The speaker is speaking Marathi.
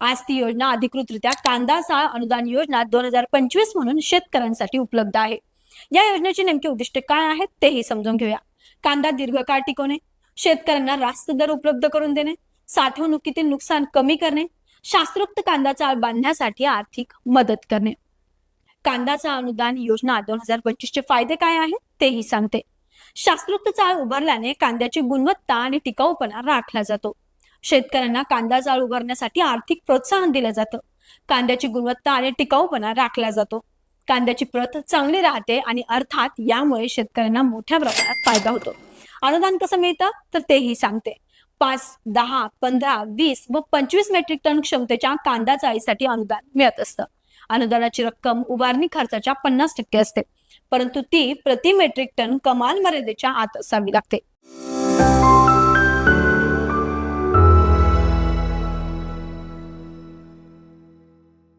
आज ती योजना अधिकृतरित्या कांदा साळ अनुदान योजना दोन हजार पंचवीस म्हणून शेतकऱ्यांसाठी उपलब्ध आहे. या योजनेचे नेमके उद्दिष्ट काय आहेत तेही समजून घेऊया. कांदा दीर्घकाळ टिकवणे शेतकऱ्यांना रास्त दर उपलब्ध करून देणे साठवणुकीतील नुकसान कमी करणे शास्त्रोक्त कांदा चाळ बांधण्यासाठी आर्थिक मदत करणे. कांदाचा अनुदान योजना दोन हजार पंचवीस चे फायदे काय आहेत तेही सांगते. शास्त्रोक्त चाळ उभारल्याने कांद्याची गुणवत्ता आणि टिकाऊपणा राखला जातो. शेतकऱ्यांना कांदा जाळ उभारण्यासाठी आर्थिक प्रोत्साहन दिलं जातं. कांद्याची गुणवत्ता आणि टिकाऊपणा राखला जातो. कांद्याची प्रत चांगली राहते आणि अर्थात यामुळे शेतकऱ्यांना मोठ्या प्रमाणात फायदा होतो. अनुदान कसं मिळतं? तर तेही सांगते. पाच दहा पंधरा वीस व पंचवीस मेट्रिक टन क्षमतेच्या कांदा चाळीसाठी अनुदान मिळत असतं. अनुदानाची रक्कम उभारणी खर्चाच्या पन्नास टक्के असते. परंतु ती प्रति मेट्रिक टन कमाल मर्यादेच्या आत असावी लागते.